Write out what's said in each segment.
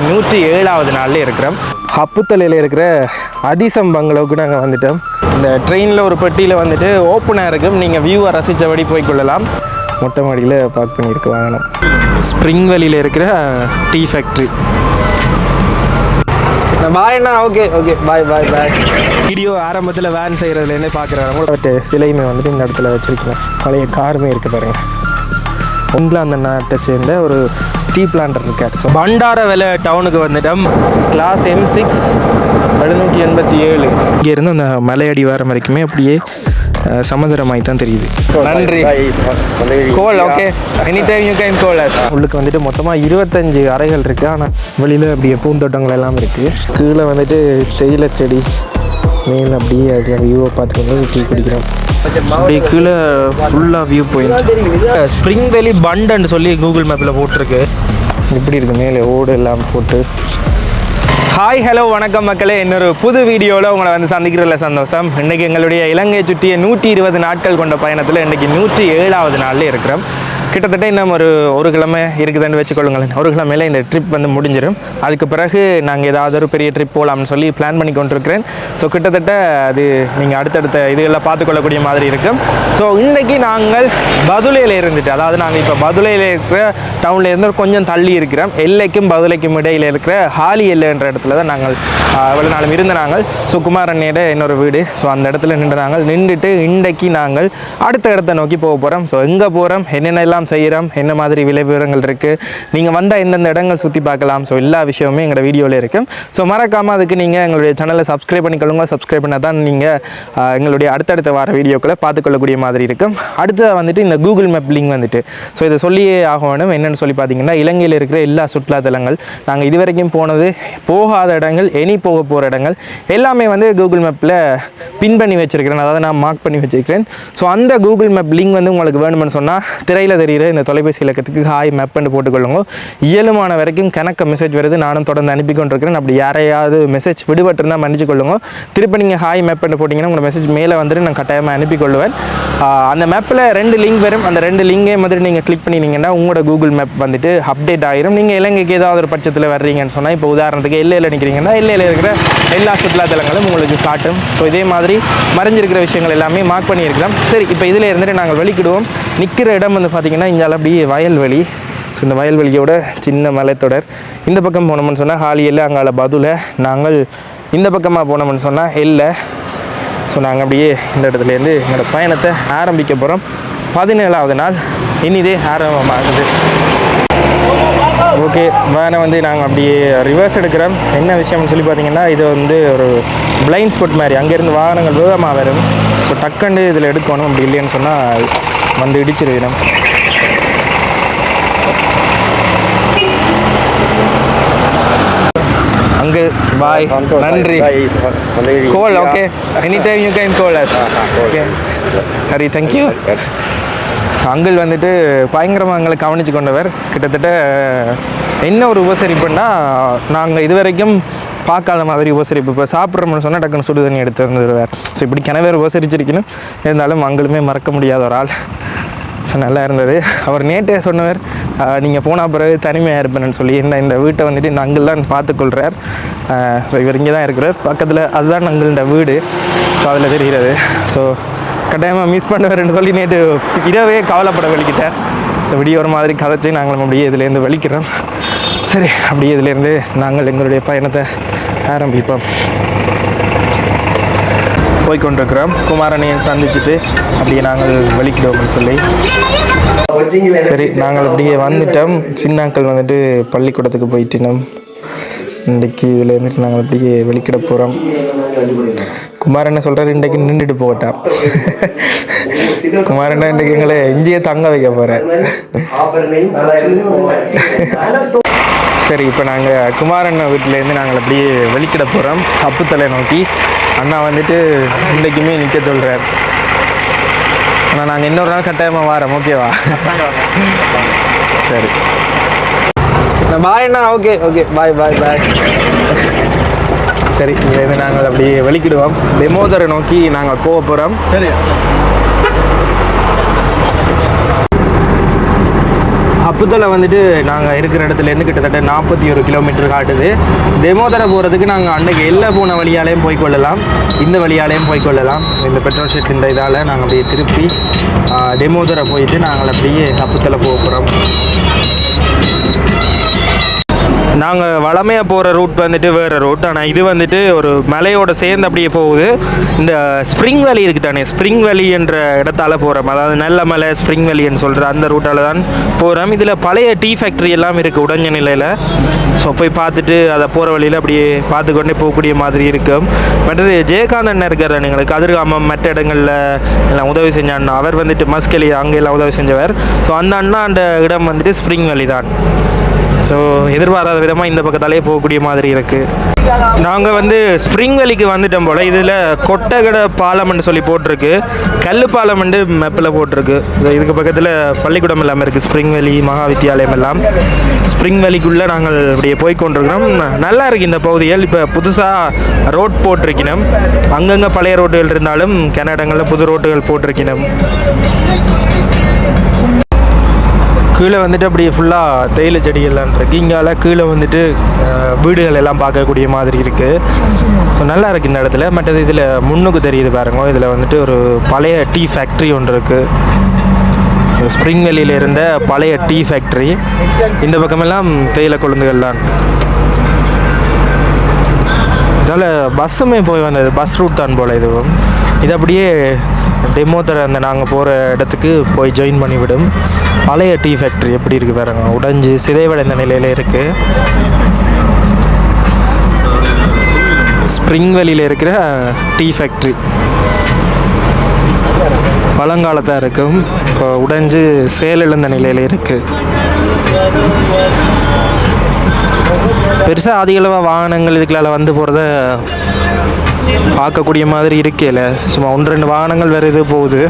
இன்றைக்கி நூற்றி ஏழாவது நாளில் இருக்கிறோம். அப்புத்தலையில் இருக்கிற அதிசம் பங்களவுக்கு நாங்கள் வந்துட்டோம். இந்த ட்ரெயினில் ஒரு பெட்டியில் வந்துட்டு ஓப்பனாக இருக்கும். நீங்கள் வியூவை ரசித்தபடி போய்க்கொள்ளலாம் மொட்டை மாடியில் பார்க் பண்ணியிருக்கு வாகனம். ஸ்ப்ரிங் வேலியில் இருக்கிற tea factory பாய்ண்ணா okay okay bye bye bye video ஆரம்பத்தில் வேன் செய்கிறதுலேருந்தே பார்க்குறேன் உங்களோட சிலையுமே வந்துட்டு இந்த இடத்துல வச்சுருக்கேன் பழைய காருமே இருக்குது பாருங்கள் இங்கிலாந்து நாட்டை சேர்ந்த ஒரு டீ பிளான்டர் இருக்கார் ஸோ பண்டார வேலை டவுனுக்கு வந்துட்டோம். கிளாஸ் எம் சிக்ஸ் எழுநூற்றி எண்பத்தி ஏழு. இங்கேருந்து அந்த மலையடி வாரம் வரைக்குமே அப்படியே சமுதிரமாய் தான் தெரியுது. நன்றி. Call okay any time you can call உள்ளுக்கு வந்துட்டு மொத்தமாக இருபத்தஞ்சு அறைகள் இருக்குது ஆனால் வெளியில் அப்படியே பூந்தோட்டங்கள் எல்லாம் இருக்குது கீழே வந்துட்டு தேயிலை செடி மேலே அப்படியே அது வியூவை பார்த்துக்கொண்டு டீ குடிக்கிறோம். அப்படியே கீழே ஃபுல்லாக வியூ பாயிண்ட் ஸ்ப்ரிங் வேலி பண்டுன்னு சொல்லி கூகுள் மேப்பில் போட்டிருக்கு. இப்படி இருக்கு மேலே ஓடு எல்லாம் போட்டு. ஹாய் ஹலோ வணக்கம் மக்களே. இன்னொரு புது வீடியோவில் உங்களை வந்து சந்திக்கிறதுல சந்தோஷம். இன்றைக்கி எங்களுடைய இலங்கை சுற்றிய நூற்றி இருபது நாட்கள் கொண்ட பயணத்தில் இன்றைக்கி நூற்றி ஏழாவது நாளில் இருக்கிறோம். கிட்டத்தட்ட இன்னும் ஒரு ஒரு கிழமை இருக்குதுன்னு வச்சுக்கொள்ளுங்களேன். ஒரு கிழமையில இந்த ட்ரிப் வந்து முடிஞ்சிடும் அதுக்கு பிறகு நாங்கள் ஏதாவது ஒரு பெரிய ட்ரிப் போகலாம்னு சொல்லி பிளான் பண்ணி கொண்டிருக்கிறேன். ஸோ கிட்டத்தட்ட அது நீங்கள் அடுத்தடுத்த இதுகளில் பார்த்துக்கொள்ளக்கூடிய மாதிரி இருக்கும். ஸோ இன்றைக்கி நாங்கள் பதுலையில் இருந்துட்டு அதாவது நாங்கள் இப்போ பதுலையில் இருக்கிற டவுனில் இருந்து கொஞ்சம் தள்ளி இருக்கிறோம். எல்லைக்கும் பதுலைக்கும் இடையில் இருக்கிற ஹாலி எல்லைன்ற இடத்துல தான் நாங்கள் ஆஹ், நாளும் இருந்த நாங்கள். ஸோ குமாரண்யோட இன்னொரு வீடு. ஸோ அந்த இடத்துல நின்று நாங்கள் நின்றுட்டு இன்றைக்கு நாங்கள் அடுத்த இடத்த நோக்கி போக போகிறோம் ஸோ எங்கே போகிறோம் என்னென்ன எல்லாம் செய்கிறோம் என்ன மாதிரி விலை விவரங்கள் இருக்குது நீங்கள் வந்தால் எந்தெந்த இடங்கள் சுற்றி பார்க்கலாம். ஸோ எல்லா விஷயமுமே எங்களோட வீடியோவில் இருக்கும். ஸோ மறக்காமல் அதுக்கு நீங்கள் எங்களுடைய சேனலை சப்ஸ்கிரைப் பண்ணிக்கொள்ளுங்க. சப்ஸ்கிரைப் பண்ணால் தான் நீங்கள் எங்களுடைய அடுத்தடுத்த வார வீடியோக்களை பார்த்துக்கொள்ளக்கூடிய மாதிரி இருக்கும். அடுத்தது வந்துட்டு இந்த கூகுள் மேப் லிங்க் வந்துட்டு. ஸோ இதை சொல்லியே ஆக வேணும் என்னென்னு சொல்லி பார்த்தீங்கன்னா இலங்கையில் இருக்கிற எல்லா சுற்றுலாத்தலங்கள் நாங்கள் இதுவரைக்கும் போனது போகாத இடங்கள் இனி போக போகிற இடங்கள் எல்லாமே வந்து கூகுள் மேப்பில் பின் பண்ணி வச்சிருக்கிறேன். அதாவது நான் மார்க் பண்ணி வச்சிருக்கிறேன். ஸோ அந்த கூகுள் மேப் லிங்க் வந்து உங்களுக்கு வேணும்னு சொன்னால் திரையில் தெரிகிற இந்த தொலைபேசி இலக்கத்துக்கு ஹாய் மேப் பண்ணி போட்டுக்கொள்ளுங்க. இயலுமான வரைக்கும் கணக்க மெசேஜ் வருது. நானும் தொடர்ந்து அனுப்பி கொண்டிருக்கிறேன். அப்படி யாரையாவது மெசேஜ் விடுபட்டிருந்தால் மன்னிச்சு கொள்ளுங்க திருப்பி நீங்கள் ஹாய் மேப் பண்ணி போட்டிங்கன்னா உங்கள் மெசேஜ் மேலே வந்துட்டு நான் கட்டாயமாக அனுப்பி கொள்ளுவேன் அந்த மேப்பில் ரெண்டு லிங்க் வரும். அந்த ரெண்டு லிங்கே மாதிரி நீங்கள் கிளிக் பண்ணினீங்கன்னா உங்களோட கூகுள் மேப் வந்துட்டு அப்டேட் ஆகிரும் நீங்கள் இலங்கைக்கு ஏதாவது ஒரு பட்சத்தில் வர்றீங்கன்னு சொன்னால் இப்போ உதாரணத்துக்கு எல்லையில் நிற்கிறீங்கன்னா எல்லையில் இருக்கிற எல்லா சுற்றுலாத்தலங்களும் உங்களுக்கு காட்டும். ஸோ இதே மாதிரி மறைஞ்சிருக்கிற விஷயங்கள் எல்லாமே மார்க் பண்ணியிருக்கலாம். சரி இப்போ இதில் இருந்துட்டு நாங்கள் வெளிக்கிடுவோம் நிற்கிற இடம் வந்து பார்த்திங்கன்னா இங்கே அப்படியே வயல்வெளி. ஸோ இந்த வயல்வெளியோட சின்ன மலைத்தொடர். இந்த பக்கம் போனோம்னு சொன்னால் ஹாலியில் அங்கால பதுல நாங்கள் இந்த பக்கமாக போனோம்னு சொன்னால் எல்லை. ஸோ நாங்கள் அப்படியே இந்த இடத்துலேருந்து எங்களோட பயணத்தை ஆரம்பிக்க போகிறோம் பதினேழாவது நாள். இனிதே ஆரம்பமாகுது. ஓகே வேனை வந்து நாங்கள் அப்படியே ரிவர்ஸ் எடுக்கிறோம். என்ன விஷயம்னு சொல்லி பார்த்தீங்கன்னா இது வந்து ஒரு பிளைண்ட் ஸ்பாட் மாதிரி. அங்கேருந்து வாகனங்கள் வேகமாக வரும். ஸோ டக்குன்னு இதில் எடுக்கணும். அப்படி இல்லைன்னு சொன்னால் வந்து இடிச்சிருவிடும் அங்கு பாய் நன்றி call okay any time you can call us okay Hari thank you uncle வந்துட்டு பயங்கரமாக எங்களை கவனித்து கொண்டவர். கிட்டத்தட்ட என்ன ஒரு உபசரிப்புன்னா நாங்கள் இதுவரைக்கும் பார்க்காத மாதிரி உபசரிப்பு. இப்போ சாப்பிட்றோம்னு சொன்னால் டக்குன்னு சுடு தண்ணி எடுத்து வந்துடுவார் ஸோ இப்படி கிணவேர் உபசரிச்சிருக்கணும். இருந்தாலும் அங்களுமே மறக்க முடியாத ஒரு ஆள். ஸோ நல்லா இருந்தது. அவர் நேற்றே சொன்னவர் நீங்கள் போன பிறகு தனிமையாக இருப்பேன்னு சொல்லி இந்த இந்த வீட்டை வந்துட்டு இந்த அங்கிள் தான் பார்த்துக்கொள்கிறார் ஸோ இவர் இங்கே தான் இருக்கிறார். பக்கத்தில் அதுதான் அங்கிள்ட வீடு. ஸோ அதில் தெரிகிறது. ஸோ கட்டாயமாக மிஸ் பண்ணுவார்னு சொல்லி நேற்று இரவே கவலைப்பட வெளிக்கிட்டார் ஸோ விடிய ஒரு மாதிரி கதைச்சு நாங்களும் அப்படியே இதுலேருந்து வெளிக்கிறோம் சரி அப்படியே இதுலேருந்து நாங்கள் எங்களுடைய பயணத்தை ஆரம்பிப்போம். போய்கொண்டிருக்கிறோம். குமாரனையை சந்திச்சுட்டு அப்படியே நாங்கள் வெளிக்கிடுவோம்னு சொல்லி. சரி நாங்கள் அப்படியே வந்துட்டோம். சின்னாக்கள் வந்துட்டு பள்ளிக்கூடத்துக்கு போயிட்டினோம். இன்றைக்கு இதில் இருந்துட்டு நாங்கள் அப்படியே வெளிக்கிட போகிறோம் குமார் என்ன சொல்கிறாரு இன்றைக்கு நின்றுட்டு போகட்டான் குமாரண்ணா இன்றைக்கு எங்களை இஞ்சியை தங்க வைக்க போகிறேன் சரி இப்போ நாங்கள் குமாரண்ணன் வீட்டிலேருந்து நாங்கள் அப்படியே வெளிக்கிட போகிறோம் அப்புத்தலை நோக்கி. அண்ணா வந்துட்டு இன்றைக்குமே நிற்க சொல்கிறார் ஆனால் நாங்கள் இன்னொரு நாள் கட்டாயமாக வரோம் ஓகேவா? சரி. பாய் அண்ணா ஓகே ஓகே பாய் பாய் பாய் சரி இதிலேருந்து நாங்கள் அப்படியே வெளிக்கிடுவோம். டெமோதரை நோக்கி நாங்கள் போக போகிறோம் சரி. புத்தலை வந்துட்டு நாங்கள் இருக்கிற இடத்துலேருந்து கிட்டத்தட்ட நாற்பத்தி ஒரு கிலோமீட்டர் காட்டுது. டெமோதரை போகிறதுக்கு நாங்கள் அன்றைக்கு எல்லா போன வழியாலையும் போய்க்கொள்ளலாம் இந்த வழியாலையும் போய்க்கொள்ளலாம் இந்த பெட்ரோல் ஷெட் இந்த இதால் நாங்கள் அப்படியே திருப்பி டெமோதரை போயிட்டு நாங்கள் அப்படியே அப்புத்தலை போக போகிறோம் நாங்கள் வளமையாக போகிற ரூட் வந்துட்டு வேறு ரூட் ஆனால் இது வந்துட்டு ஒரு மலையோட சேர்ந்து அப்படியே போகுது. இந்த ஸ்ப்ரிங் வேலி இருக்கு தானே? ஸ்ப்ரிங் வேலி என்ற இடத்தால் போகிறோம் அதாவது நல்ல மலை ஸ்ப்ரிங் வேலின்னு சொல்கிற அந்த ரூட்டால் தான் போகிறோம் இதில் பழைய டீ ஃபேக்ட்ரி எல்லாம் இருக்குது உடஞ்ச நிலையில். ஸோ போய் பார்த்துட்டு அதை போகிற வழியில் அப்படியே பார்த்து கொண்டே போகக்கூடிய மாதிரி இருக்கும். மற்றது ஜெயகாந்த் அண்ணன் இருக்கார் எங்களுக்கு கதிர்காமம் மற்ற இடங்களில் எல்லாம் உதவி செஞ்ச அண்ணா அவர் வந்துட்டு மஸ்கெலி அங்கே எல்லாம் உதவி செஞ்சவர். ஸோ அந்த அண்ணா அந்த இடம் வந்துட்டு ஸ்ப்ரிங் வேலி தான். ஸோ எதிர்பாராத விதமாக இந்த பக்கத்தாலே போகக்கூடிய மாதிரி இருக்குது நாங்கள் வந்து ஸ்ப்ரிங் வேலிக்கு வந்துட்டோம் போல். இதில் கொட்டகடை பாலம்னு சொல்லி போட்டிருக்கு. கல் பாலம்னு மெப்பில் போட்டிருக்கு. ஸோ இதுக்கு பக்கத்தில் பள்ளிக்கூடம் எல்லாமே இருக்குது ஸ்ப்ரிங் வேலி மகா வித்தியாலயம் எல்லாம். ஸ்ப்ரிங் வேலிக்குள்ளே நாங்கள் அப்படியே போய் கொண்டிருக்கிறோம் நல்லா இருக்குது இந்த பகுதிகள். இப்போ புதுசாக ரோட் போட்டிருக்கணும். அங்கங்கே பழைய ரோட்டுகள் இருந்தாலும் கன்னடங்களில் புது ரோட்டுகள் போட்டிருக்கணும். கீழே வந்துட்டு அப்படியே ஃபுல்லாக தேயிலை செடிகள்லாம் இருக்குது இங்கால கீழே வந்துட்டு வீடுகள் எல்லாம் பார்க்கக்கூடிய மாதிரி இருக்குது ஸோ நல்லா இருக்குது இந்த இடத்துல. மற்றது இதில் முன்னுக்கு தெரியுது பாருங்க. இதில் வந்துட்டு ஒரு பழைய டீ ஃபேக்ட்ரி ஒன்று இருக்குது ஸ்ப்ரிங் வெளியில் இருந்த பழைய டீ ஃபேக்ட்ரி இந்த பக்கமெல்லாம் தேயிலை கொழுந்துகள் தான் இதால் பஸ்ஸுமே போய் வந்தது. பஸ் ரூட் தான் போல் இதுவும். இது அப்படியே டெமோ தர அந்த நாங்கள் போகிற இடத்துக்கு போய் ஜாயின் பண்ணிவிடும். பழைய டீ ஃபேக்ட்ரி எப்படி இருக்குது பாருங்க. உடைஞ்சு சிதைவடைந்த நிலையில் இருக்குது ஸ்ப்ரிங் வெளியில் இருக்கிற டீ ஃபேக்ட்ரி பழங்காலத்தாக இருக்கும். இப்போ உடைஞ்சு செயலிழந்த நிலையில் இருக்குது பெருசாக அதிகளவாக வாகனங்கள் இதுக்குள்ள வந்து போகிறத பார்க்கக்கூடிய மாதிரி இருக்கையில் சும்மா ஒன்று ரெண்டு வாகனங்கள் வேறு இது போகுது.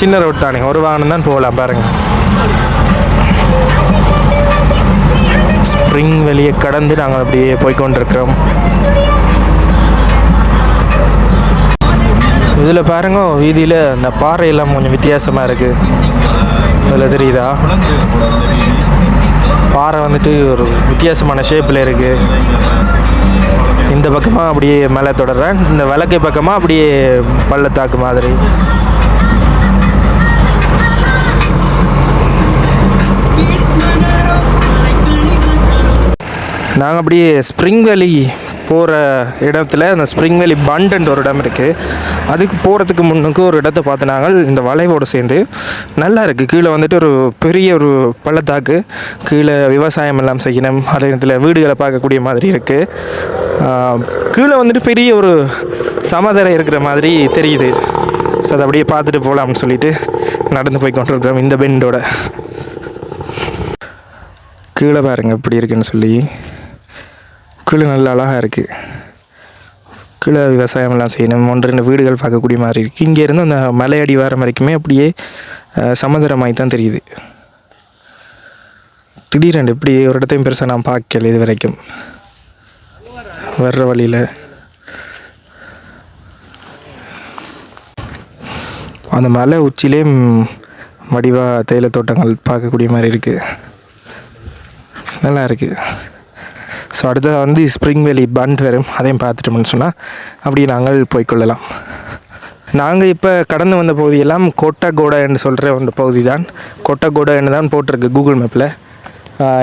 சின்ன ரோட் தானே. ஒரு வாகனம் தான் போகலாம் பாருங்கள் ஸ்ப்ரிங் வெளியே கடந்து நாங்கள் அப்படியே போய்க்கொண்டிருக்கிறோம். இதில் பாருங்க வீதியில் அந்த பாறையெல்லாம் கொஞ்சம் வித்தியாசமாக இருக்குது இதில் தெரியுதா? பாறை வந்துட்டு ஒரு வித்தியாசமான ஷேப்பில் இருக்குது இந்த பக்கமாக அப்படியே மேலே தொடர்றேன். இந்த விளக்கை பக்கமாக அப்படியே பள்ளத்தாக்கு மாதிரி. நாங்கள் அப்படியே ஸ்ப்ரிங் வேலி போகிற இடத்துல அந்த ஸ்ப்ரிங் வேலி பண்டுன்ற ஒரு இடம் இருக்குது அதுக்கு போகிறதுக்கு முன்னுக்கு ஒரு இடத்த பார்த்து நாங்கள் இந்த வளைவோடு சேர்ந்து நல்லா இருக்குது கீழே வந்துட்டு ஒரு பெரிய ஒரு பள்ளத்தாக்கு கீழே விவசாயம் எல்லாம் செய்யணும். அதே இடத்துல வீடுகளை பார்க்கக்கூடிய மாதிரி இருக்குது கீழே வந்துட்டு பெரிய ஒரு சமதரை இருக்கிற மாதிரி தெரியுது. ஸோ அதை அப்படியே பார்த்துட்டு போகலாம்னு சொல்லிட்டு நடந்து போய் கொண்டிருக்கிறோம் இந்த பெண்டோட. கீழே பாருங்கள் இப்படி இருக்குன்னு சொல்லி. கீழே நல்ல அழகாக இருக்குது கீழே விவசாயமெல்லாம் செய்யணும். ஒன்று ரெண்டு வீடுகள் பார்க்கக்கூடிய மாதிரி இருக்குது இங்கேருந்து அந்த மலையடி வாரம் வரைக்குமே அப்படியே அஹ், தான் தெரியுது. திடீரென்று இப்படி ஒரு இடத்தையும் பெருசாக நான் பார்க்கல இது வரைக்கும். வர்ற வழியில். அந்த மலை உச்சியிலே ம், வடிவா தேயிலை தோட்டங்கள் பார்க்கக்கூடிய மாதிரி இருக்குது நல்லா இருக்குது ஸோ அடுத்தது வந்து ஸ்ப்ரிங் வேலி பண்ட் வரும் அதையும் பார்த்துட்டோம்னு சொன்னால் அப்படி நாங்கள் போய்க்கொள்ளலாம் நாங்கள் இப்போ கடந்து வந்த பகுதியெல்லாம் கோட்டகோடா என்று சொல்கிற ஒரு பகுதி தான். கோட்டகோடா என்று தான் போட்டிருக்கு கூகுள் மேப்பில்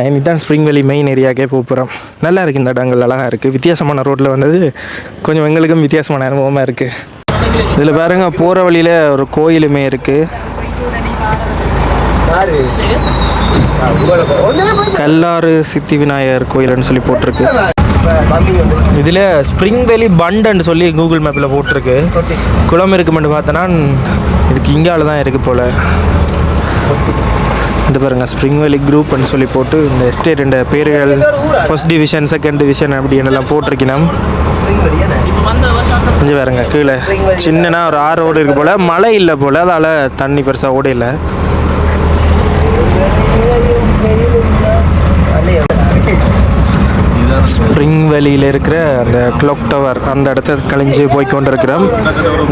இன்னைக்கு தான் ஸ்ப்ரிங் வேலி மெயின் ஏரியாக்கே போக போகிறோம் நல்லா இருக்குது இந்த இடங்கள் அழகாக இருக்குது வித்தியாசமான ரோட்டில் வந்தது கொஞ்சம் எங்களுக்கும் வித்தியாசமான அனுபவமாக இருக்குது இதில் பாருங்க போகிற வழியில் ஒரு கோயிலுமே இருக்குது கல்லாறு சித்தி விநாயகர் கோயில்னு சொல்லி போட்டிருக்கு. இதில் ஸ்ப்ரிங் வேலி பண்டுன்னு சொல்லி கூகுள் மேப்பில் போட்டிருக்கு. குளம் இருக்குமென்னு பார்த்தோன்னா இதுக்கு இங்கால தான் இருக்குது போல். இந்த பாருங்க ஸ்ப்ரிங் வேலி குரூப்னு சொல்லி போட்டு இந்த எஸ்டேட் இந்த பேர்கள் ஃபர்ஸ்ட் டிவிஷன் செகண்ட் டிவிஷன் அப்படின்னு எல்லாம் போட்டிருக்கணும். கொஞ்சம் பாருங்க கீழே. சின்னனா ஒரு ஆறு ஓடு இருக்கு போல். மழை இல்லை போல் அதால் தண்ணி பெருசாக ஓட ஸ்ப்ரிங் வேலியில் இருக்கிற அந்த கிளாக் டவர் அந்த இடத்த கழிஞ்சு போய் கொண்டிருக்கிறோம்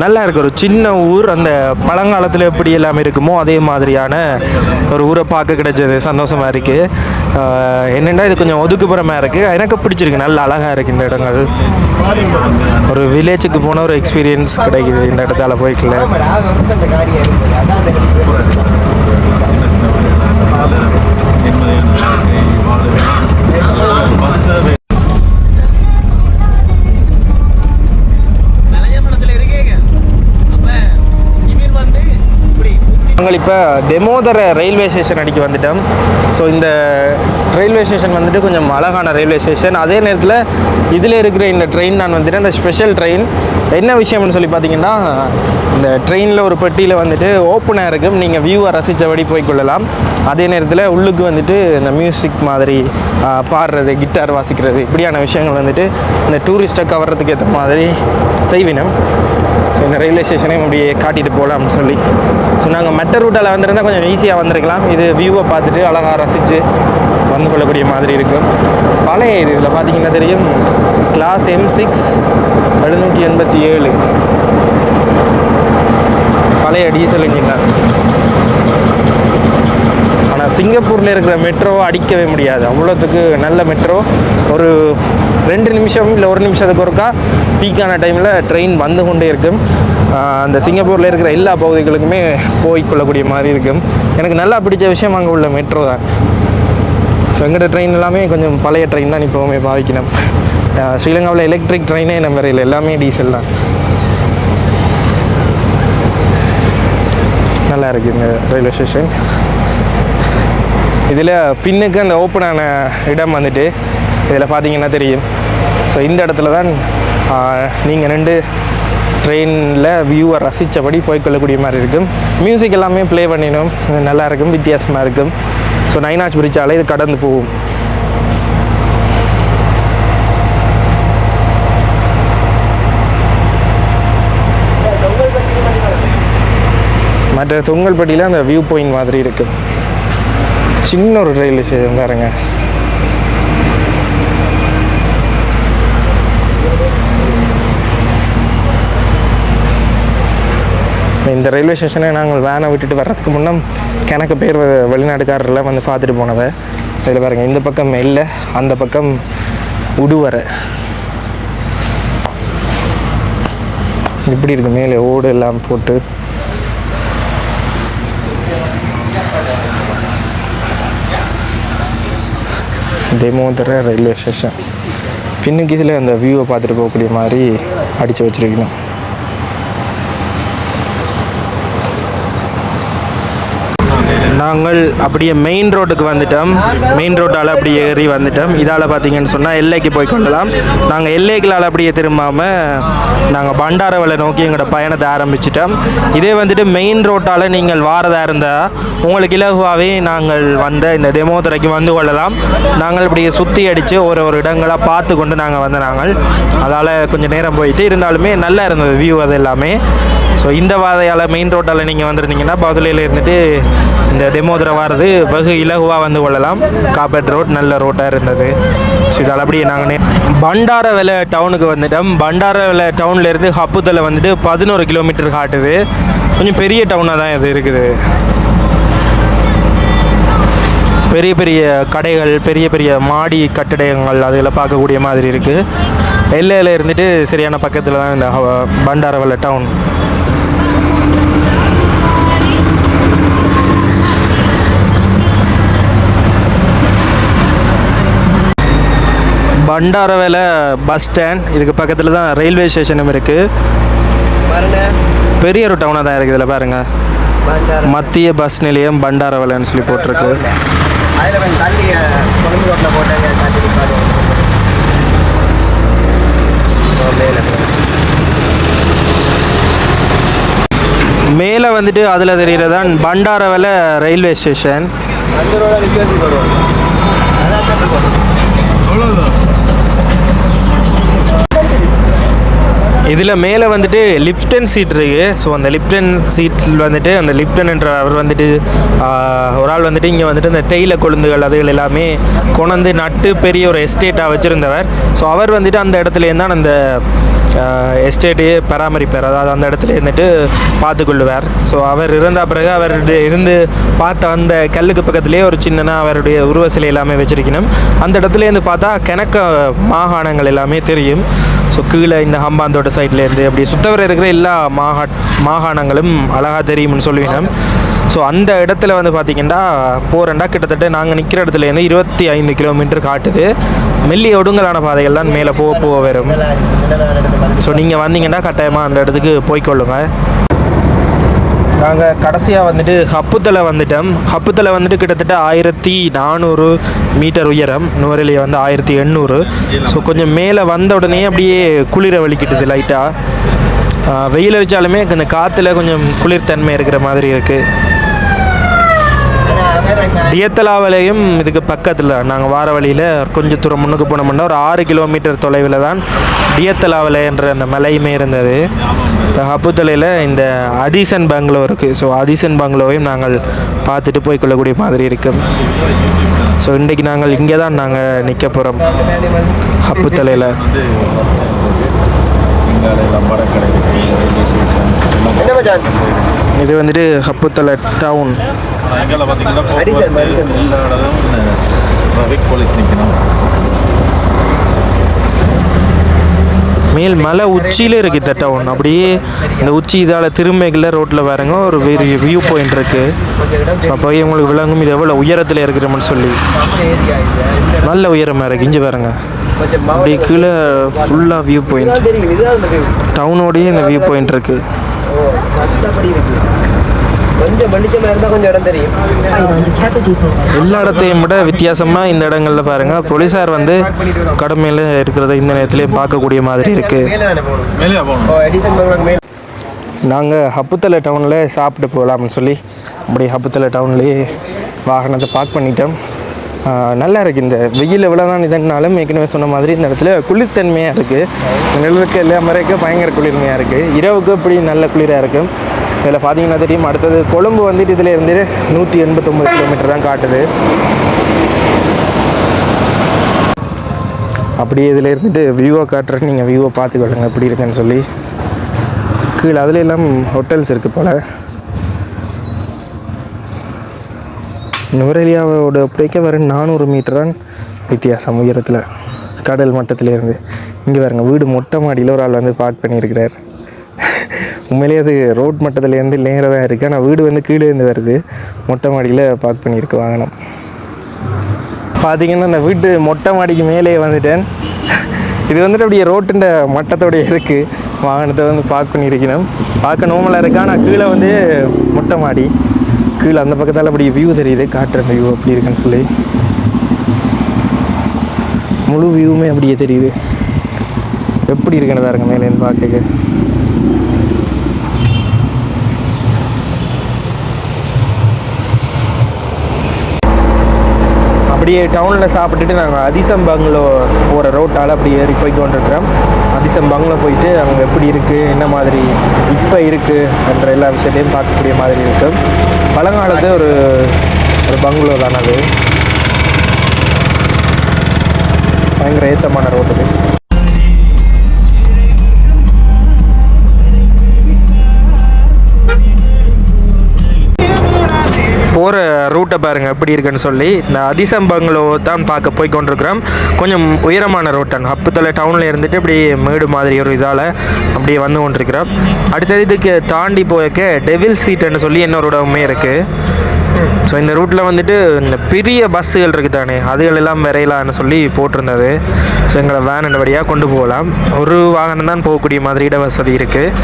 நல்லா இருக்கு ஒரு சின்ன ஊர் அந்த பழங்காலத்தில் எப்படி எல்லாமே இருக்குமோ அதே மாதிரியான ஒரு ஊரை பார்க்க கிடைச்சது. சந்தோஷமாக இருக்குது என்னென்னா இது கொஞ்சம் ஒதுக்குப்புறமாக இருக்குது எனக்கு பிடிச்சிருக்கு. நல்ல அழகாக இருக்குது இந்த இடங்கள். ஒரு வில்லேஜுக்கு போன ஒரு எக்ஸ்பீரியன்ஸ் கிடைக்குது இந்த இடத்தால போய்க்கல மலையமலத்தில் இருக்கேங்க அப்போ இவர் வந்து இப்படி நாங்கள் இப்போ டெமோதர ரயில்வே ஸ்டேஷன் அடிக்க வந்துட்டோம். ஸோ இந்த ரயில்வே ஸ்டேஷன் வந்துட்டு கொஞ்சம் அழகான ரயில்வே ஸ்டேஷன் அதே நேரத்தில் இதில் இருக்கிற இந்த ட்ரெயின் நான் வந்துட்டு அந்த ஸ்பெஷல் ட்ரெயின் என்ன விஷயம்னு சொல்லி பார்த்தீங்கன்னா இந்த ட்ரெயினில் ஒரு பெட்டியில் வந்துட்டு ஓப்பனாக இருக்கும். நீங்கள் வியூவை ரசித்தபடி போய்க்கொள்ளலாம் அதே நேரத்தில் உள்ளுக்கு வந்துட்டு இந்த மியூசிக் மாதிரி பாடுறது கிட்டார் வாசிக்கிறது இப்படியான விஷயங்கள் வந்துட்டு இந்த டூரிஸ்ட்டை கவர்றதுக்கு ஏற்ற மாதிரி செய்வினம். ஸோ இந்த ரயில்வே ஸ்டேஷனையும் அப்படியே காட்டிட்டு போகலாம்னு சொல்லி. ஸோ நாங்கள் மெட்ட ரூட்டால் வந்திருந்தால் கொஞ்சம் ஈஸியாக வந்திருக்கலாம். இது வியூவை பார்த்துட்டு அழகாக ரசித்து வந்து கொள்ளக்கூடிய மாதிரி இருக்கும். பழைய இது இதில் பார்த்தீங்கன்னா தெரியும். கிளாஸ் எம் சிக்ஸ் எழுநூற்றி எண்பத்தி ஏழு. பழைய டீசல் இன்ஜின் தான். சிங்கப்பூரில் இருக்கிற மெட்ரோவை அடிக்கவே முடியாது. அவ்வளோத்துக்கு நல்ல மெட்ரோ ஒரு ரெண்டு நிமிஷம் இல்லை ஒரு நிமிஷத்துக்கு ஒருக்கா பீக்கான டைமில் ட்ரெயின் வந்து கொண்டே இருக்கும். அந்த சிங்கப்பூரில் இருக்கிற எல்லா பகுதிகளுக்குமே போய்க்கொள்ளக்கூடிய மாதிரி இருக்கும். எனக்கு நல்லா பிடிச்ச விஷயம் அங்கே உள்ள மெட்ரோ தான். ஸோ எங்கிட்ட ட்ரெயின் எல்லாமே கொஞ்சம் பழைய ட்ரெயின் தான் இப்போவுமே பாவிக்கணும். ஸ்ரீலங்காவில் எலக்ட்ரிக் ட்ரெயினே நம்ம இல்லை. எல்லாமே டீசல் தான். நல்லா இருக்குங்க ரயில்வே ஸ்டேஷன் இதில் பின்னுக்கு அந்த ஓப்பனான இடம் வந்துட்டு இதில் பார்த்தீங்கன்னா தெரியும். ஸோ இந்த இடத்துல தான் நீங்கள் ரெண்டு ட்ரெயினில் வியூவை ரசித்தபடி போய்க்கொள்ளக்கூடிய மாதிரி இருக்கும். மியூசிக் எல்லாமே ப்ளே பண்ணிடும் நல்லாயிருக்கும் நல்லா இருக்கும் வித்தியாசமாக இருக்கும். ஸோ நைனாச் பிரிட்ஜால் இது கடந்து போகும். மற்ற தொங்கல்பட்டியில் அந்த வியூ பாயிண்ட் மாதிரி இருக்குது சின்ன ஒரு ரயில்வே ஸ்டேஷன் பாருங்க. இந்த ரயில்வே ஸ்டேஷனை நாங்கள் வேனை விட்டுட்டு வர்றதுக்கு முன்னே கணக்கு பேர் வெளிநாட்டுக்காரர்லாம் வந்து பார்த்துட்டு போனதை இதில் பாருங்கள் இந்த பக்கம் இல்லை அந்த பக்கம் உடுவரை. இப்படி இருக்கு மேலே ஓடு எல்லாம் போட்டு. தேமோதர ரயில்வே ஸ்டேஷன் பின்னுக்கு இதில் அந்த வியூவை பார்த்துட்டு போகக்கூடிய மாதிரி அடித்து வச்சிருக்கணும். நாங்கள் அப்படியே மெயின் ரோட்டுக்கு வந்துட்டோம். மெயின் ரோட்டால் அப்படி ஏறி வந்துட்டோம். இதால் பார்த்தீங்கன்னு சொன்னால் எல்லைக்கு போய் கொள்ளலாம். நாங்கள் எல்லைகளால் அப்படியே திரும்பாமல் நாங்கள் பண்டாரவளை நோக்கி எங்களோட பயணத்தை ஆரம்பிச்சிட்டோம். இதே வந்துட்டு மெயின் ரோட்டால் நீங்கள் வாரதாக இருந்தால் உங்களுக்கு இலகுவாகவே நாங்கள் வந்த இந்த தெமோதுரைக்கு வந்து கொள்ளலாம். நாங்கள் இப்படியே சுற்றி அடித்து ஒரு ஒரு இடங்களாக பார்த்து கொண்டு நாங்கள் வந்த நாங்கள். அதால் கொஞ்சம் நேரம் போயிட்டு இருந்தாலுமே நல்லா இருந்தது வியூ அது எல்லாமே. ஸோ இந்த வாதையால் மெயின் ரோட்டால் நீங்கள் வந்துருந்தீங்கன்னா பதுலையில் இருந்துட்டு இந்த டெமோதரை வாரது வெகு இலகுவாக வந்து கொள்ளலாம். காப்பேட் ரோட் நல்ல ரோட்டாக இருந்தது. ஸோ இதால் அப்படியே நாங்கள் பண்டார பண்டாரவெலை டவுனுக்கு வந்துட்டோம். பண்டாரவெலை டவுன்லேருந்து ஹப்புத்தில் வந்துட்டு பதினோரு கிலோமீட்டர் காட்டுது. கொஞ்சம் பெரிய டவுனாக தான் இது இருக்குது. பெரிய பெரிய கடைகள் பெரிய பெரிய மாடி கட்டிடங்கள் அதெல்லாம் பார்க்கக்கூடிய மாதிரி இருக்குது எல்லையில் இருந்துட்டு சரியான பக்கத்தில் தான் இந்த ஹவ- Bandarawela town Bandarawela bus stand. இதுக்கு பக்கத்தில் தான் ரயில்வே ஸ்டேஷனும் இருக்குது பாருங்க. பெரிய ஒரு டவுனாக தான் இருக்குது இதில் பாருங்கள் மத்திய பஸ் நிலையம் பண்டாரவேலைன்னு சொல்லி போட்டிருக்கு. மேலே மேலே. வந்துட்டு அதில் தெரிகிறதான் பண்டாரவேலை ரயில்வே ஸ்டேஷன். இதில் மேலே வந்துட்டு லிப்டன் சீட் இருக்குது ஸோ அந்த லிப்டன் சீட்டில் வந்துட்டு அந்த லிப்டன் என்ற அவர் வந்துட்டு ஒரு ஆள் வந்துட்டு இங்கே வந்துட்டு இந்த தேயிலை கொழுந்துகள் அதுகள் எல்லாமே கொண்டு நட்டு பெரிய ஒரு எஸ்டேட்டாக வச்சுருந்தவர். ஸோ அவர் வந்துட்டு அந்த இடத்துல தான் அந்த எஸ்டேட்டையே பராமரிப்பார். அதாவது அந்த இடத்துல இருந்துட்டு பார்த்துக்கொள்ளுவார். ஸோ அவர் இறந்த பிறகு அவர் இருந்து பார்த்த அந்த கல்லுக்கு பக்கத்துலேயே ஒரு சின்னனா அவருடைய உருவ சிலை எல்லாமே வச்சிருக்கணும். அந்த இடத்துல இருந்து பார்த்தா கிணக்க மாகாணங்கள் எல்லாமே தெரியும். ஸோ கீழே இந்த ஹம்பாந்தோட்ட சைட்லேருந்து அப்படி சுத்தவரை இருக்கிற எல்லா மாகா மாகாணங்களும் அழகாக தெரியும்னு சொல்லுவேன் ஸோ அந்த இடத்துல வந்து பார்த்தீங்கன்னா போகிறேன்டா கிட்டத்தட்ட நாங்கள் நிற்கிற இடத்துலேருந்து இருபத்தி ஐந்து கிலோமீட்டர் காட்டுது. மெல்லிய ஒடுங்கலான பாதைகள் தான் மேலே போக போக வரும். ஸோ நீங்கள் வந்தீங்கன்னா கட்டாயமாக அந்த இடத்துக்கு போய்க்கொள்ளுங்க. நாங்கள் கடைசியாக வந்துட்டு ஹப்புத்தலை வந்துட்டோம். ஹப்புத்தலை வந்துட்டு கிட்டத்தட்ட ஆயிரத்தி நானூறு மீட்டர் உயரம். நுவரெலியை வந்து ஆயிரத்தி எண்ணூறு. ஸோ கொஞ்சம் மேலே வந்த உடனே அப்படியே குளிர வலிக்கிட்டுது லைட்டாக வெயில் அடித்தாலுமே அந்த காற்றுல கொஞ்சம் குளிர்தன்மை இருக்கிற மாதிரி இருக்குது டியத்தலாவிலையும் இதுக்கு பக்கத்தில் நாங்கள் வார வழியில் கொஞ்சம் தூரம் முன்னுக்கு போனோம்னா ஒரு ஆறு கிலோமீட்டர் தொலைவில் தான் டியத்தலாவிலை என்ற அந்த மலையுமே இருந்தது இப்போ ஹப்புத்தலையில் இந்த அதிசன் பங்களோ இருக்குது ஸோ அதிசன் பங்களோவையும் நாங்கள் பார்த்துட்டு போய் கொள்ளக்கூடிய மாதிரி இருக்கும் ஸோ இன்றைக்கி நாங்கள் இங்கே தான் நாங்கள் நிற்க போகிறோம் ஹப்புத்தலையில் இது வந்துட்டு ஹப்புத்தலை டவுன் எங்களை பார்த்தீங்கன்னா அடிசன், போக்குவரத்து அடிசன். எல்லா இடமும் டிராஃபிக் போலீஸ் நிற்கணும் மேல் மலை உச்சியில் இருக்குது இந்த டவுன் அப்படியே இந்த உச்சி இதால் திரும்பிக்கல ரோட்டில் பாருங்க ஒரு வியூ பாயிண்ட் இருக்குது அப்போ உங்களுக்கு விளங்கும் இது எவ்வளோ உயரத்தில் இருக்கிறோம்னு சொல்லி. நல்ல உயரமாக இருக்குது இங்கே பாருங்க. அப்படியே கீழே ஃபுல்லாக வியூ பாயிண்ட். டவுனோடயே இந்த வியூ பாயிண்ட் இருக்குது கொஞ்சம் வெளிச்சமா இருந்தா கொஞ்சம் இடம் தெரியும். எல்லா இடத்தையும் விட வித்தியாசமாக இந்த இடங்களில் பாருங்கள் போலீஸார் வந்து கடமையில் இருக்கிறத இந்த நேரத்திலே பார்க்கக்கூடிய மாதிரி இருக்குது மேலே தானே போகணும். மேலே போகணும் ஓ எடிசன் பங்களாக்கு மேலே நாங்கள் ஹப்புத்தலை டவுனில் சாப்பிட்டு போகலாம்னு சொல்லி அப்படி ஹப்புத்தலை டவுன்லேயே வாகனத்தை பார்க் பண்ணிட்டோம். நல்லா இருக்குது இந்த வெயில் எவ்வளோ தான் இதுனாலும் ஏற்கனவே சொன்ன மாதிரி இந்த இடத்துல குளிர்த்தன்மையாக இருக்குது நிலவுக்கு எல்லா முறைக்கும் பயங்கர குளிர்மையாக இருக்குது இரவுக்கு இப்படி நல்ல குளிராக இருக்கும். இதில் பார்த்தீங்கன்னா தெரியும் அடுத்தது கொழும்பு வந்துட்டு இதில் இருந்து நூற்றி எண்பத்தொம்பது கிலோமீட்டர் தான் காட்டுது. அப்படியே இதில் இருந்துட்டு வியூவை காட்டுறேன் நீங்கள் வியூவை பார்த்துக்கொள்ளுங்க. எப்படி இருக்குன்னு சொல்லி. கீழே அதில் எல்லாம் ஹோட்டல்ஸ் இருக்குது போல். நுவரேலியாவோட பிடிக்க வர நானூறு மீட்டர் தான் வித்தியாசம் உயரத்தில் கடல் மட்டத்திலேருந்து. இங்கே பாருங்க வீடு மொட்டை மாடியில் ஒரு ஆள் வந்து பார்க் பண்ணியிருக்கிறார். உண்மையிலேயே அது ரோட் மட்டத்துலேருந்து நேராக தான் இருக்குது ஆனால் வீடு வந்து கீழே இருந்து வருது. மொட்டை மாடியில் பார்க் பண்ணியிருக்கு வாகனம். பார்த்தீங்கன்னா அந்த வீட்டு மொட்டை மாடிக்கு மேலே வந்துட்டேன். இது வந்துட்டு அப்படியே ரோட்டுன்ற மட்டத்தோடைய இருக்குது வாகனத்தை வந்து பார்க் பண்ணியிருக்கணும். பார்க்க நோமலாக இருக்கு. ஆனால் கீழே வந்து மொட்டை மாடி. கீழே அந்த பக்கத்தால் அப்படி வியூ தெரியுது. காட்டுற வியூ அப்படி இருக்குன்னு சொல்லி. முழு வியூவுமே அப்படியே தெரியுது. எப்படி இருக்குன்னு பாருங்க மேலேருந்து பார்க்க அப்படியே டவுனில் சாப்பிட்டுட்டு நாங்கள் அதிசம் போகிற ரோட்டால் அப்படியே ஏறி போய் கொண்டிருக்கிறோம் அதிசம்பாங்கில் போயிட்டு அங்கே எப்படி இருக்குது என்ன மாதிரி இப்போ இருக்குது என்ற எல்லா விஷயத்தையும் பார்க்கக்கூடிய மாதிரி இருக்கும் பழங்காலத்து ஒரு ஒரு பங்களோ தானே அது. பயங்கர ஏத்தமான ரோட்டு ரூட்டை பாருங்கள் எப்படி இருக்குன்னு சொல்லி. இந்த அதிசம் பங்களோ தான் பார்க்க போய் கொண்டிருக்கிறோம். கொஞ்சம் உயரமான ரோட்டன் அப்புத்தலை டவுனில் இருந்துட்டு இப்படி மேடு மாதிரி ஒரு இதால் அப்படியே வந்து கொண்டிருக்கிறோம். அடுத்தது இதுக்கு தாண்டி போயிருக்க டெவில் சீட்டுன்னு சொல்லி இன்னொரு இடமுமே இருக்குது ஸோ இந்த ரூட்டில் வந்துட்டு இந்த பெரிய பஸ்ஸுகள் இருக்குது தானே. அதுகள் எல்லாம் விரையலான்னு சொல்லி போட்டிருந்தது. ஸோ எங்களை வேன் வழியாக கொண்டு போகலாம். ஒரு வாகனம் தான் போகக்கூடிய மாதிரி இட வசதி இருக்குது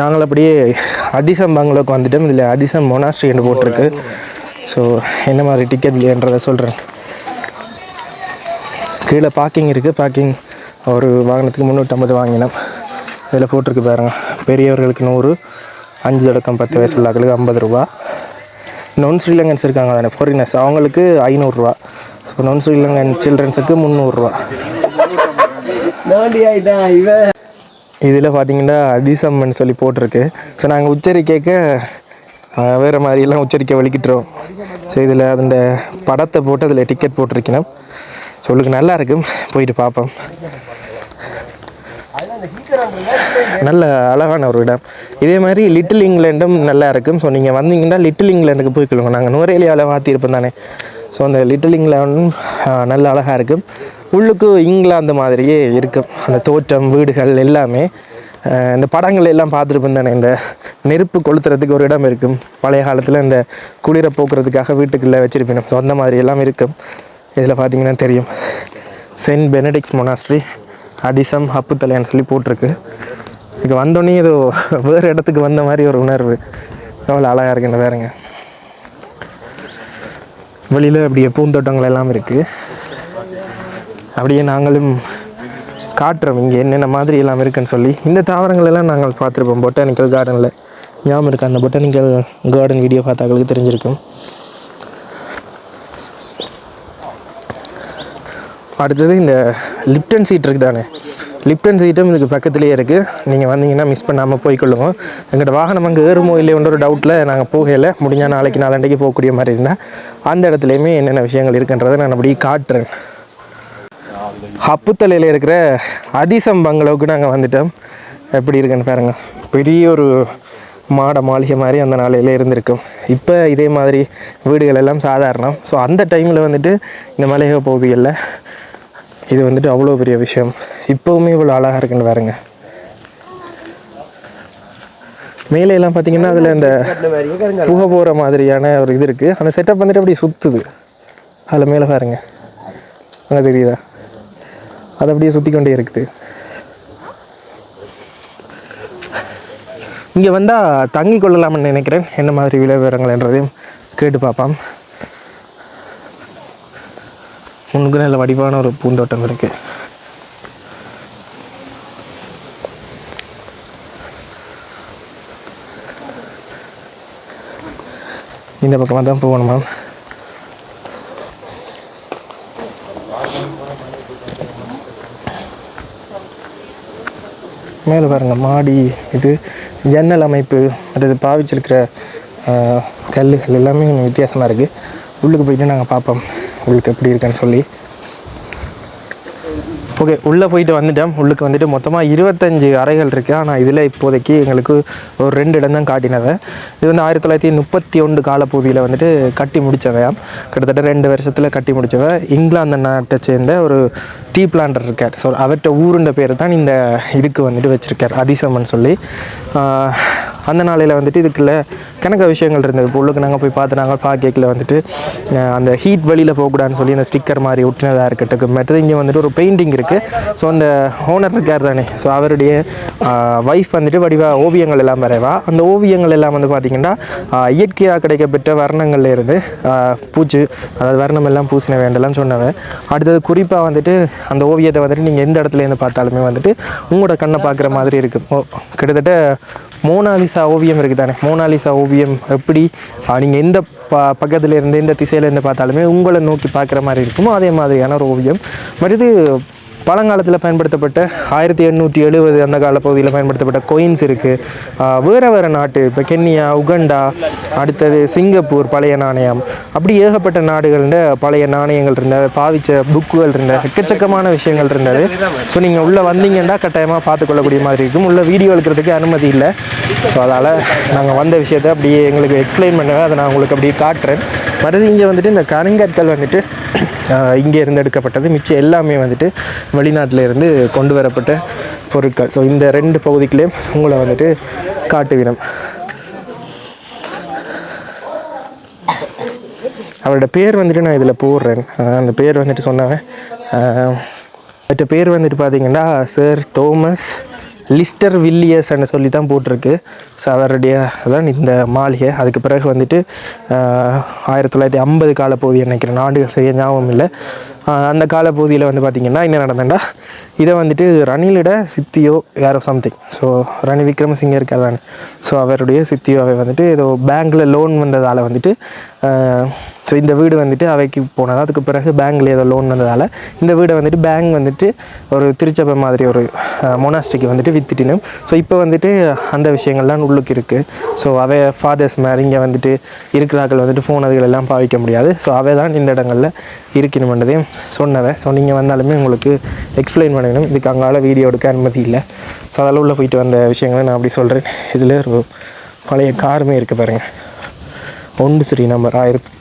நாங்கள் அப்படியே அதிசம் பங்களோக்கு வந்துட்டோம். இதில் அதிசம் மொனாஸ்ட்ரின்னு போட்டிருக்கு. ஸோ என்ன மாதிரி டிக்கெட்ன்றதை சொல்கிறேன் கீழே பார்க்கிங் இருக்குது பார்க்கிங் ஒரு வாகனத்துக்கு முந்நூற்றம்பது வாங்கினோம். இதில் போட்டிருக்கு பாருங்க. பெரியவர்களுக்கு நூறு அஞ்சு தொடக்கம் பத்து வயசு உள்ளாக்களுக்கு ஐம்பது ரூபா. நான் ஸ்ரீலங்கன்ஸ் இருக்காங்க தானே ஃபாரினர்ஸ் அவங்களுக்கு ஐநூறுரூவா ஸோ நான் ஸ்ரீலங்கன் சில்ட்ரன்ஸுக்கு முந்நூறுரூவா இதில் பார்த்தீங்கன்னா அதிசம்மன் சொல்லி போட்டிருக்கு. ஸோ நாங்கள் உச்சரிக்க வேறு மாதிரியெல்லாம் உச்சரிக்க வலிக்கிட்டுறோம். ஸோ இதில் அந்த படத்தை போட்டு அதில் டிக்கெட் போட்டிருக்கணும். உங்களுக்கு நல்லா இருக்கும் போயிட்டு பார்ப்போம். நல்ல அழகான ஒரு இடம். இதே மாதிரி லிட்டில் இங்கிலாண்டும் நல்லா இருக்கும் ஸோ நீங்கள் வந்தீங்கன்னா லிட்டில் இங்கிலாண்டுக்கு போய்க்கொள்ளுங்க. நாங்கள் நுரையிலியால் மாற்றிருப்போம் தானே. ஸோ அந்த லிட்டில் இங்கிலாண்டும் நல்ல அழகாக இருக்கும் உள்ளுக்கு இங்கிலாந்து மாதிரியே இருக்கும் அந்த தோற்றம் வீடுகள் எல்லாமே இந்த படங்கள் எல்லாம் பார்த்துருப்போம் தானே. இந்த நெருப்பு கொளுத்துறதுக்கு ஒரு இடம் இருக்கும். பழைய காலத்தில் இந்த குளிரை போக்குறதுக்காக வீட்டுக்குள்ளே வச்சிருப்பேன். ஸோ அந்த மாதிரி எல்லாம் இருக்கும். இதில் பார்த்தீங்கன்னா தெரியும். சென்ட் பெனடிக்ஸ் மொனாஸ்ட்ரி அடிசம் ஹப்புத்தலையான்னு சொல்லி போட்டிருக்கு. இங்கே வந்தோடனே ஏதோ வேறு இடத்துக்கு வந்த மாதிரி ஒரு உணர்வு. எவ்வளோ அழகாக இருக்குன்னு வேறுங்க வெளியில் அப்படியே பூந்தோட்டங்கள் எல்லாம் இருக்குது அப்படியே நாங்களும் காட்டுறோம். இங்கே என்னென்ன மாதிரி எல்லாம் இருக்குன்னு சொல்லி. இந்த தாவரங்கள் எல்லாம் நாங்கள் பார்த்துருப்போம். பொட்டானிக்கல் கார்டனில் ஞாபகம் இருக்குது அந்த பொட்டானிக்கல் கார்டன் வீடியோ பார்த்தாங்களுக்கு தெரிஞ்சிருக்கும். அடுத்தது இந்த லிப்டன் சீட் இருக்குது தானே லிப்டன் சீட்டும் இதுக்கு பக்கத்துலேயே இருக்குது நீங்கள் வந்தீங்கன்னா மிஸ் பண்ணாமல் போய்க்கொள்ளுங்க எங்கள்கிட்ட வாகனம் அங்கே ஏறுமோ இல்லையோன்ற ஒரு டவுட்டில் நாங்கள் போகலை. முடிஞ்சால் நாளைக்கு நாலண்டைக்கு போகக்கூடிய மாதிரி இருந்தால் அந்த இடத்துலையுமே என்னென்ன விஷயங்கள் இருக்குன்றதை நான் அப்படியே காட்டுறேன். அப்புத்தலையில் இருக்கிற அதிசம் பங்களவுக்கு நாங்கள் வந்துட்டோம். எப்படி இருக்குன்னு பாருங்க. பெரிய ஒரு மாட மாளிகை மாதிரி அந்த நாளையில் இருந்திருக்கும். இப்போ இதே மாதிரி வீடுகள் எல்லாம் சாதாரணம். ஸோ அந்த டைமில் வந்துட்டு இந்த மலையக பகுதிகளில் இது வந்துட்டு அவ்வளோ பெரிய விஷயம். இப்போவுமே இவ்வளோ அழகாக இருக்குன்னு பாருங்க. மேலே எல்லாம் பார்த்தீங்கன்னா அதில் இந்த புகை போகிற மாதிரியான ஒரு இது இருக்குது அந்த செட்டப் வந்துட்டு அப்படி சுற்றுது அதில் மேலே பாருங்க. அங்கே தெரியுதா? அது அப்படியே சுற்றி கொண்டே இருக்குது. இங்கே வந்தால் தங்கி கொள்ளலாம்னு நினைக்கிறேன். என்ன மாதிரி விலை விவரங்கள்ன்றதையும் கேட்டு பார்ப்போம். முன்னுக்கு நல்ல வடிவான ஒரு பூந்தோட்டம் இருக்குது இந்த பக்கமாக தான் போகணுமா? மேலே பாருங்க மாடி இது ஜன்னல் அமைப்பு அடுத்து பாவிச்சிருக்கிற கல்லுகள் எல்லாமே கொஞ்சம் வித்தியாசமாக இருக்குது உள்ளுக்கு போயிட்டு நாங்கள் பார்ப்போம் உள்ளுக்கு எப்படி இருக்குன்னு சொல்லி. ஓகே உள்ளே போயிட்டு வந்துட்டோம். உள்ளுக்கு வந்துட்டு மொத்தமாக இருபத்தஞ்சு அறைகள் இருக்குது ஆனால் இதில் இப்போதைக்கு எங்களுக்கு ஒரு ரெண்டு இடம் தான் காட்டினது. இது வந்து ஆயிரத்தி தொள்ளாயிரத்தி முப்பத்தி ஒன்று காலப்பகுதியில் வந்துட்டு கட்டி முடித்தவையாம் கிட்டத்தட்ட ரெண்டு வருஷத்தில் கட்டி முடித்தவ இங்கிலாந்து நாட்டை சேர்ந்த ஒரு டீ பிளான்டர் இருக்கார். ஸோ அவர்கிட்ட ஊருண்ட பேர் தான் இந்த இதுக்கு வந்துட்டு வச்சுருக்கார் அதிசமன் சொல்லி. அந்த நாளையில் வந்துட்டு இதுக்குள்ள கணக்க விஷயங்கள் இருந்தது. இப்போ உள்ளுக்கு நாங்கள் போய் பார்த்து நாங்கள் பார்க்கல வந்துட்டு அந்த ஹீட் வெளியில் போகக்கூடாதுன்னு சொல்லி அந்த ஸ்டிக்கர் மாதிரி ஒட்டினதாக இருக்கட்டும். மற்றது இங்கே வந்துட்டு ஒரு பெயிண்டிங் இருக்குது ஸோ அந்த ஓனர் இருக்கார் தானே. ஸோ அவருடைய ஒய்ஃப் வந்துட்டு வடிவா ஓவியங்கள் எல்லாம் வரைவா. அந்த ஓவியங்கள் எல்லாம் வந்து பார்த்திங்கன்னா இயற்கையாக கிடைக்கப்பெற்ற வர்ணங்கள்ல இருந்து பூச்சு அதாவது வர்ணம் எல்லாம் பூசின வேண்டலாம் சொன்னவன். அடுத்தது குறிப்பாக வந்துட்டு அந்த ஓவியத்தை வந்துட்டு நீங்கள் எந்த இடத்துல இருந்து பார்த்தாலுமே வந்துட்டு உங்களோட கண்ணை பார்க்குற மாதிரி இருக்குது ஓ, கிட்டத்தட்ட மோனாலிசா ஓவியம் இருக்குது தானே மோனாலிசா ஓவியம் எப்படி நீங்கள் எந்த ப பக்கத்துலேருந்து எந்த திசையிலேருந்து பார்த்தாலுமே உங்களை நோக்கி பார்க்குற மாதிரி இருக்குமோ அதே மாதிரியான ஒரு ஓவியம். மறுது பழங்காலத்தில் பயன்படுத்தப்பட்ட ஆயிரத்தி எண்ணூற்றி எழுபது அந்த கால பகுதியில் பயன்படுத்தப்பட்ட கொயின்ஸ் இருக்குது வேறு வேறு நாட்டு இப்போ கென்யா உகண்டா அடுத்தது சிங்கப்பூர் பழைய நாணயம். அப்படி ஏகப்பட்ட நாடுகள்ல பழைய நாணயங்கள் இருந்தது பாவிச்ச புக்குகள் இருந்த எக்கச்சக்கமான விஷயங்கள் இருந்தது. ஸோ நீங்கள் உள்ளே வந்தீங்கன்னா கட்டாயமாக பார்த்துக்கொள்ளக்கூடிய மாதிரி இருக்கும். உள்ள வீடியோ எடுக்கிறதுக்கு அனுமதி இல்லை. ஸோ அதால் நாங்கள் வந்த விஷயத்தை அப்படியே எங்களுக்கு எக்ஸ்பிளைன் பண்ணுவேன் அதை நான் உங்களுக்கு அப்படியே காட்டுறேன். மறுபடியும் இங்கே வந்துட்டு இந்த கருங்கற்கள் வந்துட்டு இங்கே இருந்து எடுக்கப்பட்டது. மிச்சம் எல்லாமே வந்துட்டு வெளிநாட்டிலேருந்து கொண்டு வரப்பட்ட பொருட்கள். ஸோ இந்த ரெண்டு பகுதிக்குள்ளேயும் உங்களை வந்துட்டு காட்டுவினம் அவரோட பேர் வந்துட்டு நான் இதில் போடுறேன். அந்த பேர் வந்துட்டு சொன்னவன் அவர்கிட்ட பேர் வந்துட்டு பார்த்தீங்கன்னா சார் தோமஸ் லிஸ்டர் வில்லியர்ஸ்ன்னு சொல்லி தான் போட்டிருக்கு. ஸோ அவருடைய அதான் இந்த மாளிகை. அதுக்கு பிறகு வந்துட்டு ஆயிரத்தி தொள்ளாயிரத்தி ஐம்பது காலப்பகுதி நினைக்கிறேன். நாடுகள் செய்ய ஞாபகம் இல்லை. அந்த காலப்பகுதியில் வந்து பார்த்திங்கன்னா என்ன நடந்தேன்டா இதை வந்துட்டு ரணிலிட சித்தியோ யாரோ சம்திங் ஸோ ரணி விக்ரமசிங்க இருக்கார் தானே. ஸோ அவருடைய சித்தியோ அவை வந்துட்டு ஏதோ பேங்க்கில் லோன் வந்ததால் வந்துட்டு ஸோ இந்த வீடு வந்துட்டு அவைக்கு போனது. அதுக்கு பிறகு பேங்க்கில் ஏதோ லோன் வந்ததால் இந்த வீடை வந்துட்டு பேங்க் வந்துட்டு ஒரு திருச்சபை மாதிரி ஒரு மொனாஸ்டிக்கு வந்துட்டு வித்துட்டினும் ஸோ இப்போ வந்துட்டு அந்த விஷயங்கள்லாம் உள்ளுக்கு இருக்குது ஸோ அவை ஃபாதர்ஸ் மாதிரி இங்கே வந்துட்டு இருக்கிறார்கள் வந்துட்டு ஃபோன் அதுகள் எல்லாம் பாவிக்க முடியாது. ஸோ அவை தான் இந்த இடங்களில் இருக்கணுமென்றதையும் சொன்னவை. ஸோ நீங்கள் வந்தாலுமே உங்களுக்கு எக்ஸ்பிளைன் பண்ணணும் இதுக்கு அங்கால வீடியோ எடுக்க அனுமதி இல்லை. ஸோ அதில் உள்ள போயிட்டு வந்த விஷயங்களை நான் அப்படி சொல்கிறேன் இதில் ஒரு பழைய காருமே இருக்குது பாருங்கள் ஒன்று சரி நம்பர் ஆயிரத்தி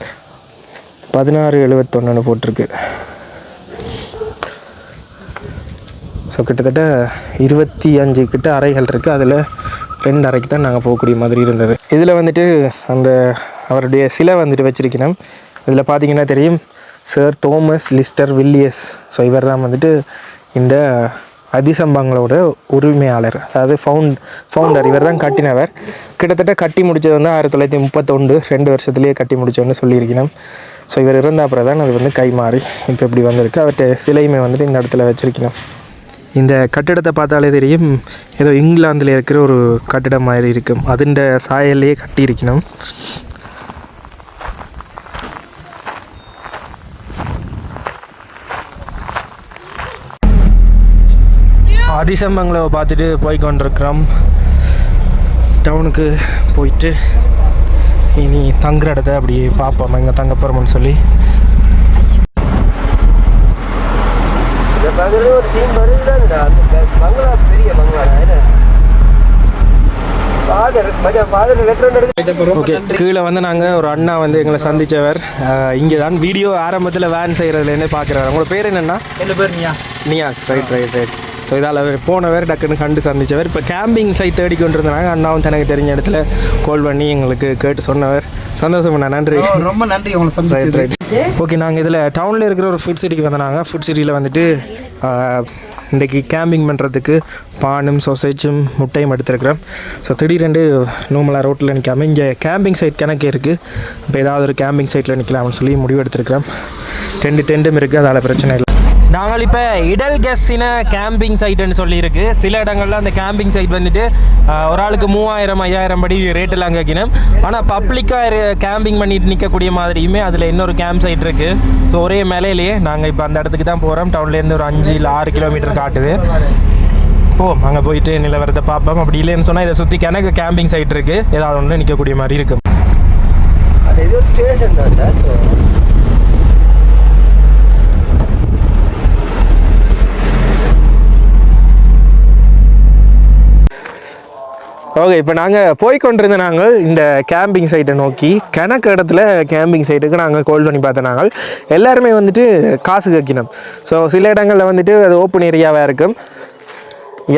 பதினாறு எழுபத்தொன்னு போட்டிருக்கு. ஸோ கிட்டத்தட்ட இருபத்தி அஞ்சு கிட்ட அறைகள் இருக்குது அதில் ரெண்டு அறைக்கு தான் நாங்கள் போகக்கூடிய மாதிரி இருந்தது. இதில் வந்துட்டு அந்த அவருடைய சிலை வந்துட்டு வச்சுருக்கணும். இதில் பார்த்தீங்கன்னா தெரியும் sir Thomas Lister Villiers so இவர் தான் வந்துட்டு இந்த அதிசம்பங்களோட உரிமையாளர் அதாவது ஃபவுண்ட் ஃபவுண்டர் இவர் தான் கட்டினவர். கிட்டத்தட்ட கட்டி முடிச்சது வந்து ஆயிரத்தி தொள்ளாயிரத்தி முப்பத்தொண்டு ரெண்டு வருஷத்துலேயே கட்டி முடித்தோன்னு சொல்லியிருக்கணும். ஸோ இவர் இருந்த அப்புறம் தான் அது வந்து கை மாறி இப்போ இப்படி வந்திருக்கு. அவர்கிட்ட சிலையுமே வந்துட்டு இந்த இடத்துல வச்சுருக்கணும். இந்த கட்டிடத்தை பார்த்தாலே தெரியும் ஏதோ இங்கிலாந்தில் இருக்கிற ஒரு கட்டிடம் மாதிரி இருக்கும். அதுண்ட சாயல்லையே கட்டியிருக்கணும். அதிசம்பங்களை பார்த்துட்டு போய் கொண்டிருக்கிறோம் டவுனுக்கு போயிட்டு இனி தங்குற இடத்த அப்படியே பார்ப்போம். எங்கே தங்க போகிறோம்னு சொல்லி. ஒரு டீம் வருதுடா பங்களா பெரிய பங்களா ஓகே கீழே வந்து நாங்கள் ஒரு அண்ணா வந்து எங்களை சந்தித்தவர் இங்கே தான் வீடியோ ஆரம்பத்தில் வேன் செய்கிறதுலேருந்து பார்க்குறாரு உங்களோட பேர் என்னென்னா என் பேர் Niyas. Niyas right right right so இதால் போனவர் டக்குன்னு கண்டு சந்தித்தவர். இப்போ கேம்பிங் சைட் தேடி கொண்டு இருந்தாங்க அண்ணாவும் தனக்கு தெரிஞ்ச இடத்துல கால் பண்ணி எங்களுக்கு கேட்டு சொன்னவர். சந்தோஷம் நன்றி. ரொம்ப நன்றி. உங்களை ரைட் ஓகே நாங்கள் இதில் டவுனில் இருக்கிற ஒரு ஃபுட் சிட்டிக்கு வந்தாங்க ஃபுட் சிட்டியில் வந்துட்டு இன்றைக்கி கேம்பிங் பண்ணுறதுக்கு பானும் சொசேஜும் முட்டையும் எடுத்துருக்குறோம். ஸோ திடீரெண்டு நோமலாக ரோட்டில் நிற்காம இங்கே கேம்பிங் சைட் கணக்கு இருக்குது இப்போ ஏதாவது ஒரு கேம்பிங் சைட்டில் நிற்கலாம்னு சொல்லி முடிவு எடுத்துருக்கிறோம். டென்ட் டென்ட்டும் இருக்குது அதால் பிரச்சனை இல்லை. நாங்கள் இப்போ இடல் கெஸ்ஸின கேம்பிங் சைட்டுன்னு சொல்லியிருக்கு. சில இடங்களில் அந்த கேம்பிங் சைட் வந்துட்டு ஒரு ஆளுக்கு மூவாயிரம் ஐயாயிரம் படி ரேட்டெல்லாம் கேட்கணும் ஆனால் பப்ளிக்காக கேம்பிங் பண்ணிட்டு நிற்கக்கூடிய மாதிரியுமே அதில் இன்னொரு கேம்ப் சைட் இருக்குது ஸோ ஒரே மேலையிலேயே நாங்கள் இப்போ அந்த இடத்துக்கு தான் போகிறோம் டவுன்லேருந்து ஒரு அஞ்சு இல்லை ஆறு கிலோமீட்டர் காட்டுது. போவோம் அங்கே போயிட்டு நிலவரத்தை பார்ப்போம். அப்படி இல்லைன்னு சொன்னால் இதை சுற்றி கிணக்கு கேம்பிங் சைட் இருக்குது ஏதாவது ஒன்று நிற்கக்கூடிய மாதிரி இருக்கும். அது ஒரு ஸ்டேஷன் தான் ஓகே இப்போ நாங்கள் போய் கொண்டிருந்த நாங்கள் இந்த கேம்பிங் சைட்டை நோக்கி கணக்கு இடத்துல கேம்பிங் சைட்டுக்கு நாங்கள் கால் பண்ணி பார்த்த நாங்கள் எல்லாருமே வந்துட்டு காசு கக்கினோம். ஸோ சில இடங்களில் வந்துட்டு அது ஓப்பன் ஏரியாவாக இருக்கும்.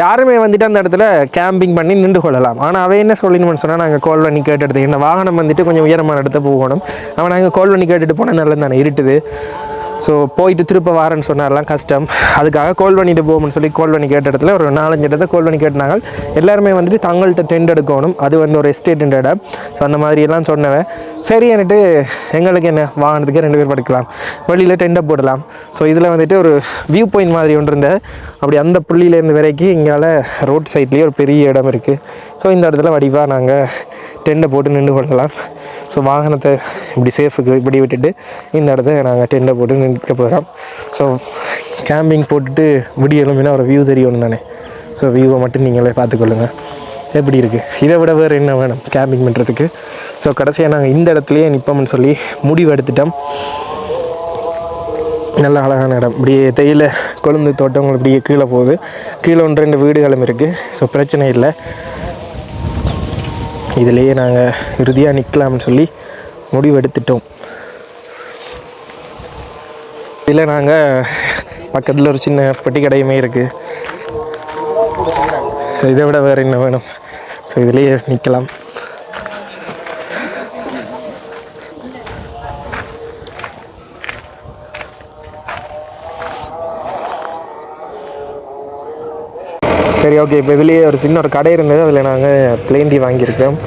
யாருமே வந்துட்டு அந்த இடத்துல கேம்பிங் பண்ணி நின்று கொள்ளலாம். ஆனால் அவன் என்ன சொல்லணும்னு சொன்னால் நாங்கள் கால் பண்ணி கேட்டுட்டு என்ன வாகனம் வந்துட்டு கொஞ்சம் உயரமான இடத்த போகணும். அவன் நாங்கள் கால் பண்ணி கேட்டுட்டு போனால் நல்லா தானே இருட்டுது. ஸோ போயிட்டு திருப்ப வாரேன்னு சொன்னார்லாம் கஷ்டம். அதுக்காக கோல் பண்ணிட்டு போகும்னு சொல்லி கோல் பண்ணி கேட்ட இடத்துல ஒரு நாலஞ்சு இடத்த கோல் பண்ணி கேட்டாங்க எல்லாருமே வந்துட்டு தங்கள்கிட்ட டென்ட் எடுக்கணும். அது வந்து ஒரு எஸ்டேட் இடம். ஸோ அந்த மாதிரியெல்லாம் சொன்னவன் சரி என்னட்டு எங்களுக்கு என்ன? வாகனத்துக்கு ரெண்டு பேர் படுக்கலாம். வெளியில் டெண்டை போடலாம். ஸோ இதில் வந்துட்டு ஒரு வியூ பாயிண்ட் மாதிரி ஒன்று இருந்த அப்படி அந்த புள்ளியிலேருந்து வரைக்கும் இங்கால ரோட் சைட்லேயே ஒரு பெரிய இடம் இருக்குது ஸோ இந்த இடத்துல வடிவாக நாங்கள் டெண்டை போட்டு நின்று கொள்ளலாம். ஸோ வாகனத்தை இப்படி சேஃபுக்கு இப்படி விட்டுட்டு இந்த இடத்த நாங்கள் டெண்டை போட்டு நிற்க போகிறோம் ஸோ கேம்பிங் போட்டுட்டு விடியலும்னா ஒரு வியூ தெரியணும் தானே. ஸோ வியூவை மட்டும் நீங்களே பார்த்துக்கொள்ளுங்க. எப்படி இருக்குது இதை விட வேறு என்ன வேணும் கேம்பிங் பண்ணுறதுக்கு ஸோ கடைசியாக நாங்கள் இந்த இடத்துலையே நிற்போம்னு சொல்லி முடிவு எடுத்துட்டோம். நல்ல அழகான இடம். இப்படியே தேயிலை கொழுந்து தோட்டங்கள் இப்படியே கீழே போகுது. கீழே ஒன்று ரெண்டு வீடுகளும் இருக்குது ஸோ பிரச்சனை இல்லை. இதிலேயே நாங்கள் இறுதியாக நிற்கலாம்னு சொல்லி முடிவெடுத்துட்டோம். இதில் நாங்கள் பக்கத்தில் ஒரு சின்ன பெட்டி கடையுமே இருக்குது ஸோ இதை விட வேறு என்ன வேணும்? ஸோ இதுலேயே நிற்கலாம் சரி ஓகே இப்போ இதுலேயே ஒரு சின்ன ஒரு கடை இருந்தது. அதில் நாங்கள் பிளேன் டீ வாங்கியிருக்கோம்.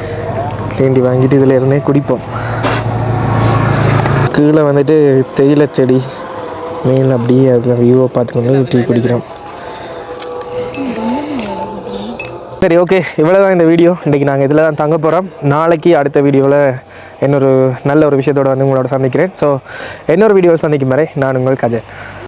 பிளேன் டீ வாங்கிட்டு இதில் இருந்தே குடிப்போம். கீழே வந்துட்டு தேயிலை செடி மேல் அப்படியே அதில் வியூவை பார்த்துக்கொண்டு டீ குடிக்கிறோம். சரி ஓகே இவ்வளோ தான் இந்த வீடியோ இன்றைக்கி நாங்கள் இதில் தான் தங்க போகிறோம் நாளைக்கு அடுத்த வீடியோவில் இன்னொரு நல்ல ஒரு விஷயத்தோடு வந்து உங்களோட சந்திக்கிறேன். ஸோ இன்னொரு வீடியோவில் சந்திக்கும் வரை நான் உங்கள் கஜய்